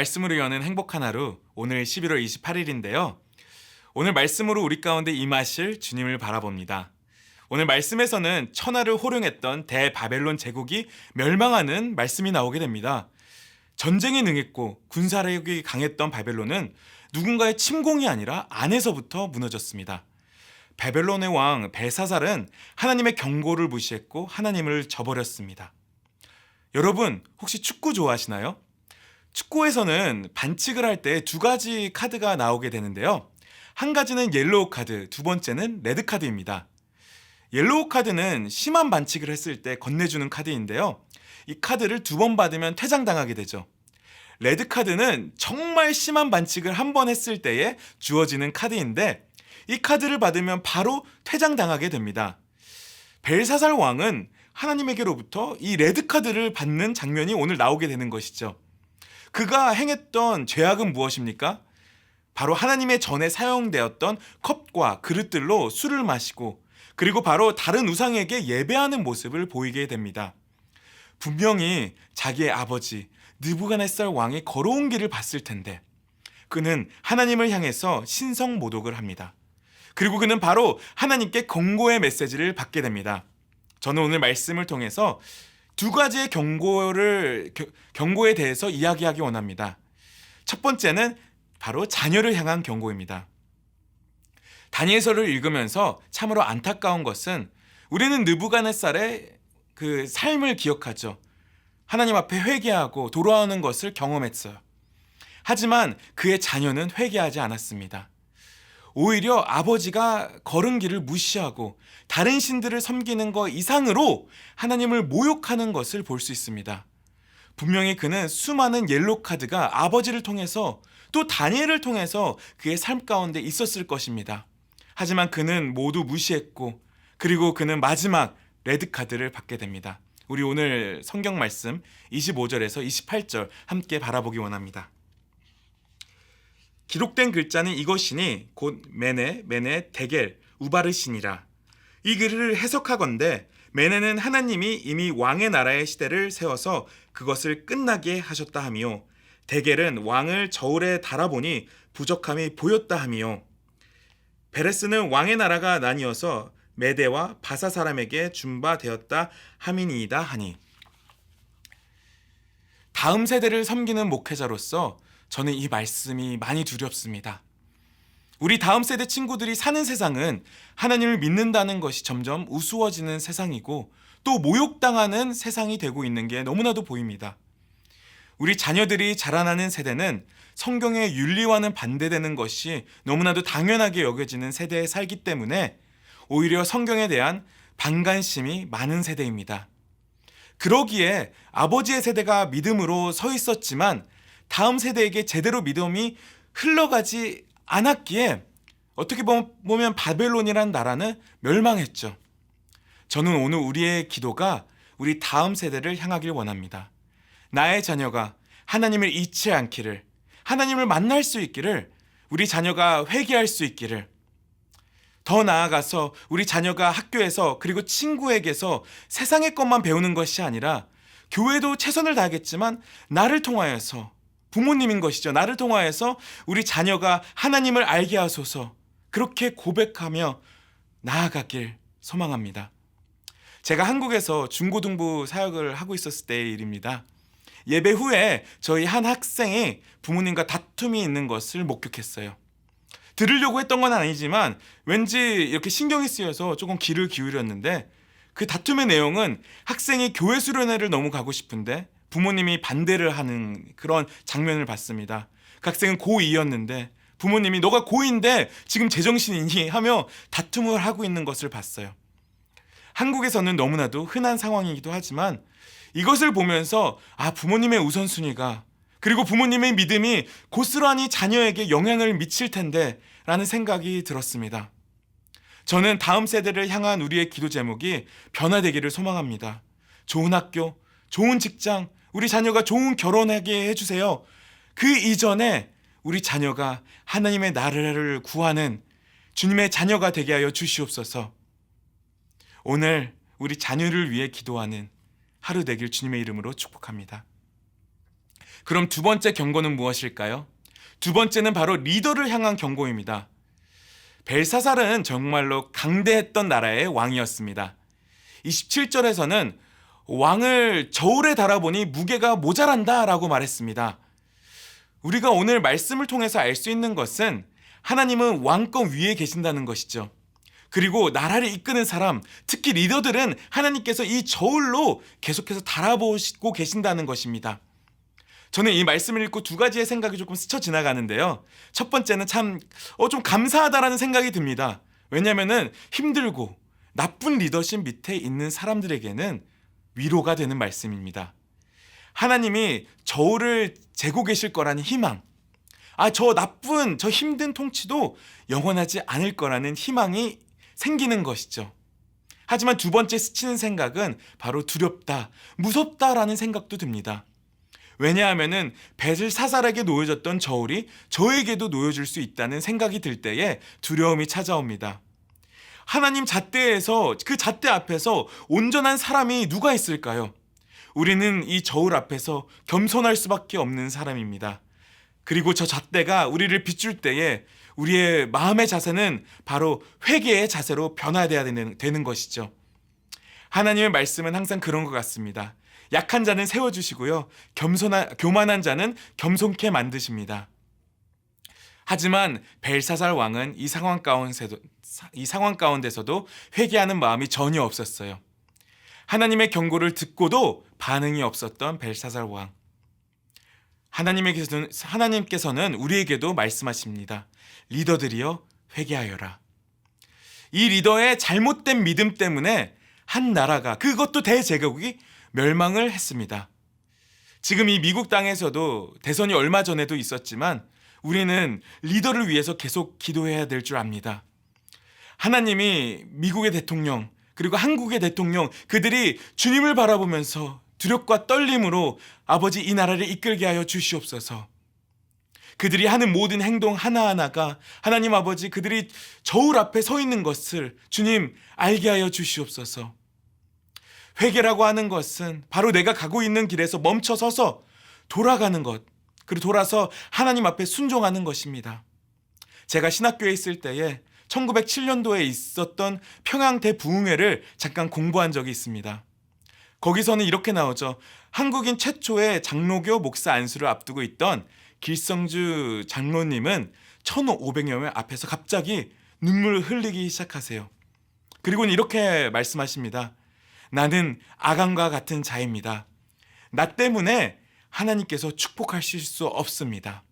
말씀으로 여는 행복한 하루 오늘 11월 28일인데요. 오늘 말씀으로 우리 가운데 임하실 주님을 바라봅니다. 오늘 말씀에서는 천하를 호령했던 대바벨론 제국이 멸망하는 말씀이 나오게 됩니다. 전쟁에 능했고 군사력이 강했던 바벨론은 누군가의 침공이 아니라 안에서부터 무너졌습니다. 바벨론의 왕 벨사살은 하나님의 경고를 무시했고 하나님을 저버렸습니다. 여러분 혹시 축구 좋아하시나요? 축구에서는 반칙을 할 때 두 가지 카드가 나오게 되는데요. 한 가지는 옐로우 카드, 두 번째는 레드 카드입니다. 옐로우 카드는 심한 반칙을 했을 때 건네주는 카드인데요. 이 카드를 두 번 받으면 퇴장당하게 되죠. 레드 카드는 정말 심한 반칙을 한 번 했을 때에 주어지는 카드인데 이 카드를 받으면 바로 퇴장당하게 됩니다. 벨사살 왕은 하나님에게로부터 이 레드 카드를 받는 장면이 오늘 나오게 되는 것이죠. 그가 행했던 죄악은 무엇입니까? 바로 하나님의 전에 사용되었던 컵과 그릇들로 술을 마시고 그리고 바로 다른 우상에게 예배하는 모습을 보이게 됩니다. 분명히 자기의 아버지 느부갓네살 왕이 걸어온 길을 봤을 텐데 그는 하나님을 향해서 신성 모독을 합니다. 그리고 그는 바로 하나님께 경고의 메시지를 받게 됩니다. 저는 오늘 말씀을 통해서 두 가지의 경고를 겨- 경고에 대해서 이야기하기 원합니다. 첫 번째는 바로 자녀를 향한 경고입니다. 다니엘서를 읽으면서 참으로 안타까운 것은 우리는 느부갓네살의 그 삶을 기억하죠. 하나님 앞에 회개하고 돌아오는 것을 경험했어요. 하지만 그의 자녀는 회개하지 않았습니다. 오히려 아버지가 걸은 길을 무시하고 다른 신들을 섬기는 것 이상으로 하나님을 모욕하는 것을 볼 수 있습니다. 분명히 그는 수많은 옐로 카드가 아버지를 통해서 또 다니엘을 통해서 그의 삶 가운데 있었을 것입니다. 하지만 그는 모두 무시했고 그리고 그는 마지막 레드 카드를 받게 됩니다. 우리 오늘 성경 말씀 25절에서 28절 함께 바라보기 원합니다. 기록된 글자는 이것이니 곧 메네, 메네, 데겔, 우바르신이라. 이 글을 해석하건대 메네는 하나님이 이미 왕의 나라의 시대를 세워서 그것을 끝나게 하셨다 하미요. 데겔은 왕을 저울에 달아보니 부족함이 보였다 하미요. 베레스는 왕의 나라가 나뉘어서 메대와 바사 사람에게 준바되었다 함이니이다 하니. 다음 세대를 섬기는 목회자로서 저는 이 말씀이 많이 두렵습니다. 우리 다음 세대 친구들이 사는 세상은 하나님을 믿는다는 것이 점점 우스워지는 세상이고 또 모욕당하는 세상이 되고 있는 게 너무나도 보입니다. 우리 자녀들이 자라나는 세대는 성경의 윤리와는 반대되는 것이 너무나도 당연하게 여겨지는 세대에 살기 때문에 오히려 성경에 대한 반관심이 많은 세대입니다. 그러기에 아버지의 세대가 믿음으로 서 있었지만 다음 세대에게 제대로 믿음이 흘러가지 않았기에 어떻게 보면 바벨론이라는 나라는 멸망했죠. 저는 오늘 우리의 기도가 우리 다음 세대를 향하길 원합니다. 나의 자녀가 하나님을 잊지 않기를, 하나님을 만날 수 있기를, 우리 자녀가 회개할 수 있기를, 더 나아가서 우리 자녀가 학교에서 그리고 친구에게서 세상의 것만 배우는 것이 아니라 교회도 최선을 다하겠지만 나를 통하여서 부모님인 것이죠. 나를 통하여서 우리 자녀가 하나님을 알게 하소서 그렇게 고백하며 나아가길 소망합니다. 제가 한국에서 중고등부 사역을 하고 있었을 때의 일입니다. 예배 후에 저희 한 학생이 부모님과 다툼이 있는 것을 목격했어요. 들으려고 했던 건 아니지만 왠지 이렇게 신경이 쓰여서 조금 귀를 기울였는데 그 다툼의 내용은 학생이 교회 수련회를 너무 가고 싶은데 부모님이 반대를 하는 그런 장면을 봤습니다. 그 학생은 고2였는데 부모님이 너가 고2인데 지금 제정신이니 하며 다툼을 하고 있는 것을 봤어요. 한국에서는 너무나도 흔한 상황이기도 하지만 이것을 보면서 아 부모님의 우선순위가 그리고 부모님의 믿음이 고스란히 자녀에게 영향을 미칠 텐데 라는 생각이 들었습니다. 저는 다음 세대를 향한 우리의 기도 제목이 변화되기를 소망합니다. 좋은 학교, 좋은 직장, 우리 자녀가 좋은 결혼하게 해주세요. 그 이전에 우리 자녀가 하나님의 나라를 구하는 주님의 자녀가 되게 하여 주시옵소서. 오늘 우리 자녀를 위해 기도하는 하루 되길 주님의 이름으로 축복합니다. 그럼 두 번째 경고는 무엇일까요? 두 번째는 바로 리더를 향한 경고입니다. 벨사살은 정말로 강대했던 나라의 왕이었습니다. 27절에서는 왕을 저울에 달아보니 무게가 모자란다 라고 말했습니다. 우리가 오늘 말씀을 통해서 알 수 있는 것은 하나님은 왕권 위에 계신다는 것이죠. 그리고 나라를 이끄는 사람, 특히 리더들은 하나님께서 이 저울로 계속해서 달아보시고 계신다는 것입니다. 저는 이 말씀을 읽고 두 가지의 생각이 조금 스쳐 지나가는데요. 첫 번째는 참, 어, 좀 감사하다라는 생각이 듭니다. 왜냐면은 힘들고 나쁜 리더십 밑에 있는 사람들에게는 위로가 되는 말씀입니다. 하나님이 저울을 재고 계실 거라는 희망. 아, 저 나쁜, 저 힘든 통치도 영원하지 않을 거라는 희망이 생기는 것이죠. 하지만 두 번째 스치는 생각은 바로 두렵다, 무섭다라는 생각도 듭니다. 왜냐하면은 벳을 사살에게 놓여졌던 저울이 저에게도 놓여질 수 있다는 생각이 들 때에 두려움이 찾아옵니다. 하나님 잣대에서 그 잣대 앞에서 온전한 사람이 누가 있을까요? 우리는 이 저울 앞에서 겸손할 수밖에 없는 사람입니다. 그리고 저 잣대가 우리를 비출 때에 우리의 마음의 자세는 바로 회개의 자세로 변화되어야 되는, 되는 것이죠. 하나님의 말씀은 항상 그런 것 같습니다. 약한 자는 세워주시고요. 겸손한, 교만한 자는 겸손케 만드십니다. 하지만 벨사살 왕은 이 상황 가운데서도, 이 상황 가운데서도 회개하는 마음이 전혀 없었어요. 하나님의 경고를 듣고도 반응이 없었던 벨사살 왕. 하나님께서는, 하나님께서는 우리에게도 말씀하십니다. 리더들이여 회개하여라. 이 리더의 잘못된 믿음 때문에 한 나라가 그것도 대제국이 멸망을 했습니다. 지금 이 미국 땅에서도 대선이 얼마 전에도 있었지만 우리는 리더를 위해서 계속 기도해야 될 줄 압니다. 하나님이 미국의 대통령 그리고 한국의 대통령 그들이 주님을 바라보면서 두렵과 떨림으로 아버지 이 나라를 이끌게 하여 주시옵소서. 그들이 하는 모든 행동 하나하나가 하나님 아버지 그들이 저울 앞에 서 있는 것을 주님 알게 하여 주시옵소서. 회개라고 하는 것은 바로 내가 가고 있는 길에서 멈춰 서서 돌아가는 것, 그리고 돌아서 하나님 앞에 순종하는 것입니다. 제가 신학교에 있을 때에 1907년도에 있었던 평양 대부흥회를 잠깐 공부한 적이 있습니다. 거기서는 이렇게 나오죠. 한국인 최초의 장로교 목사 안수를 앞두고 있던 길성주 장로님은 1500여 명 앞에서 갑자기 눈물을 흘리기 시작하세요. 그리고는 이렇게 말씀하십니다. 나는 아간과 같은 자입니다. 나 때문에 하나님께서 축복하실 수 없습니다.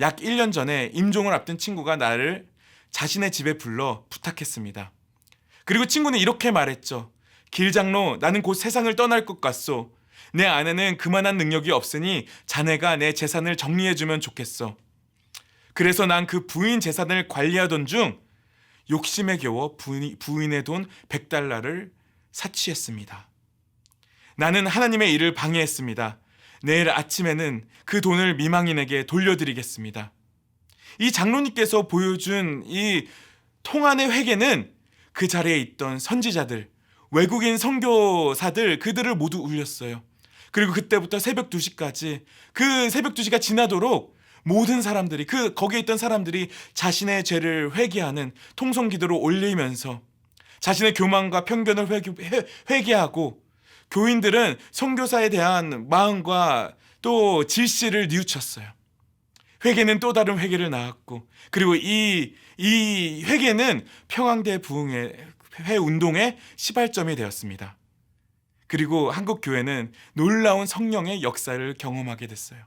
약 1년 전에 임종을 앞둔 친구가 나를 자신의 집에 불러 부탁했습니다. 그리고 친구는 이렇게 말했죠. 길장로, 나는 곧 세상을 떠날 것 같소. 내 아내는 그만한 능력이 없으니 자네가 내 재산을 정리해주면 좋겠어. 그래서 난 그 부인 재산을 관리하던 중 욕심에 겨워 부인, 부인의 돈 100달러를 사취했습니다. 나는 하나님의 일을 방해했습니다. 내일 아침에는 그 돈을 미망인에게 돌려드리겠습니다. 이 장로님께서 보여준 이 통안의 회개는 그 자리에 있던 선지자들, 외국인 선교사들 그들을 모두 울렸어요. 그리고 그때부터 새벽 2시까지 그 새벽 2시가 지나도록 모든 사람들이 그 거기에 있던 사람들이 자신의 죄를 회개하는 통성 기도를 올리면서 자신의 교만과 편견을 회개, 하고 교인들은 선교사에 대한 마음과 또 질시를 뉘우쳤어요. 회개는 또 다른 회개를 낳았고 그리고 이, 이 회개는 평양대 부흥의 회 운동의 시발점이 되었습니다. 그리고 한국 교회는 놀라운 성령의 역사를 경험하게 됐어요.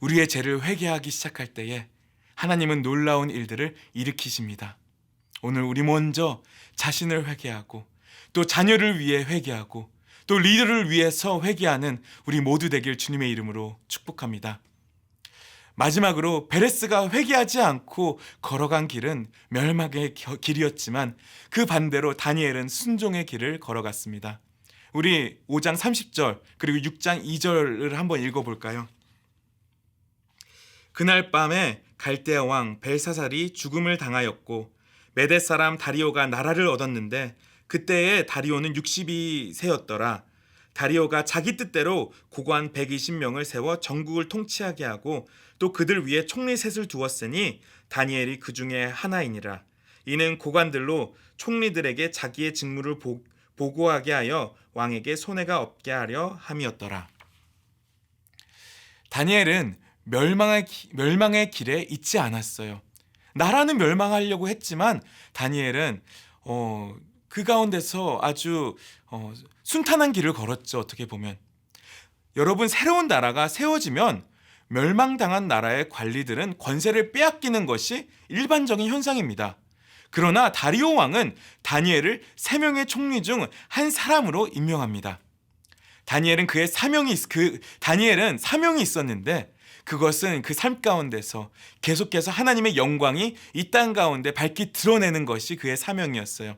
우리의 죄를 회개하기 시작할 때에 하나님은 놀라운 일들을 일으키십니다. 오늘 우리 먼저 자신을 회개하고 또 자녀를 위해 회개하고 또 리더를 위해서 회개하는 우리 모두 되길 주님의 이름으로 축복합니다. 마지막으로 베레스가 회개하지 않고 걸어간 길은 멸망의 길이었지만 그 반대로 다니엘은 순종의 길을 걸어갔습니다. 우리 5장 30절 그리고 6장 2절을 한번 읽어볼까요? 그날 밤에 갈대아 왕 벨사살이 죽음을 당하였고 메데 사람 다리오가 나라를 얻었는데 그때에 다리오는 62세였더라. 다리오가 자기 뜻대로 고관 120명을 세워 전국을 통치하게 하고 또 그들 위에 총리 셋을 두었으니 다니엘이 그 중에 하나이니라. 이는 고관들로 총리들에게 자기의 직무를 보, 보고하게 하여 왕에게 손해가 없게 하려 함이었더라. 다니엘은 멸망의, 기- 멸망의 길에 있지 않았어요. 나라는 멸망하려고 했지만 다니엘은 어, 그 가운데서 아주 어, 순탄한 길을 걸었죠. 어떻게 보면 여러분 새로운 나라가 세워지면 멸망당한 나라의 관리들은 권세를 빼앗기는 것이 일반적인 현상입니다. 그러나 다리오 왕은 다니엘을 세 명의 총리 중 한 사람으로 임명합니다. 다니엘은 그의 사명이 있- 그 다니엘은 사명이 있었는데 그것은 그 삶 가운데서 계속해서 하나님의 영광이 이 땅 가운데 밝히 드러내는 것이 그의 사명이었어요.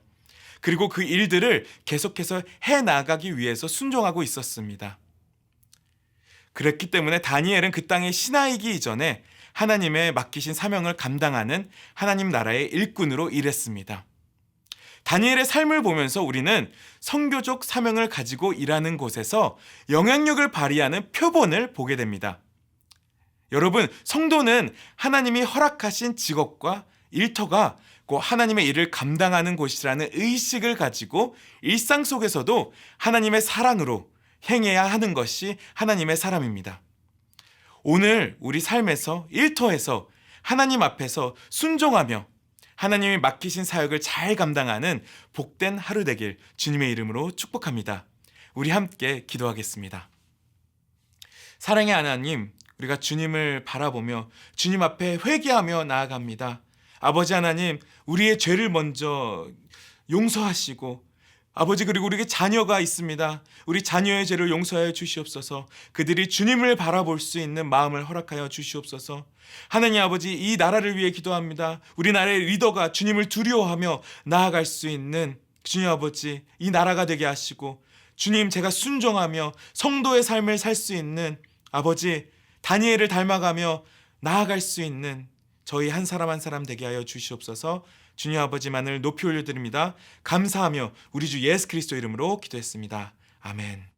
그리고 그 일들을 계속해서 해 나가기 위해서 순종하고 있었습니다. 그랬기 때문에 다니엘은 그 땅의 신하이기 이전에 하나님의 맡기신 사명을 감당하는 하나님 나라의 일꾼으로 일했습니다. 다니엘의 삶을 보면서 우리는 성교적 사명을 가지고 일하는 곳에서 영향력을 발휘하는 표본을 보게 됩니다. 여러분, 성도는 하나님이 허락하신 직업과 일터가 곧 하나님의 일을 감당하는 곳이라는 의식을 가지고 일상 속에서도 하나님의 사랑으로 행해야 하는 것이 하나님의 사람입니다. 오늘 우리 삶에서 일터에서 하나님 앞에서 순종하며 하나님이 맡기신 사역을 잘 감당하는 복된 하루 되길 주님의 이름으로 축복합니다. 우리 함께 기도하겠습니다. 사랑의 하나님, 우리가 주님을 바라보며 주님 앞에 회개하며 나아갑니다. 아버지 하나님, 우리의 죄를 먼저 용서하시고 아버지 그리고 우리에게 자녀가 있습니다. 우리 자녀의 죄를 용서하여 주시옵소서. 그들이 주님을 바라볼 수 있는 마음을 허락하여 주시옵소서. 하나님 아버지 이 나라를 위해 기도합니다. 우리나라의 리더가 주님을 두려워하며 나아갈 수 있는 주님 아버지 이 나라가 되게 하시고 주님 제가 순종하며 성도의 삶을 살 수 있는 아버지 다니엘을 닮아가며 나아갈 수 있는 저희 한 사람 한 사람 되게 하여 주시옵소서. 주님 아버지만을 높이 올려드립니다. 감사하며 우리 주 예수 그리스도 이름으로 기도했습니다. 아멘.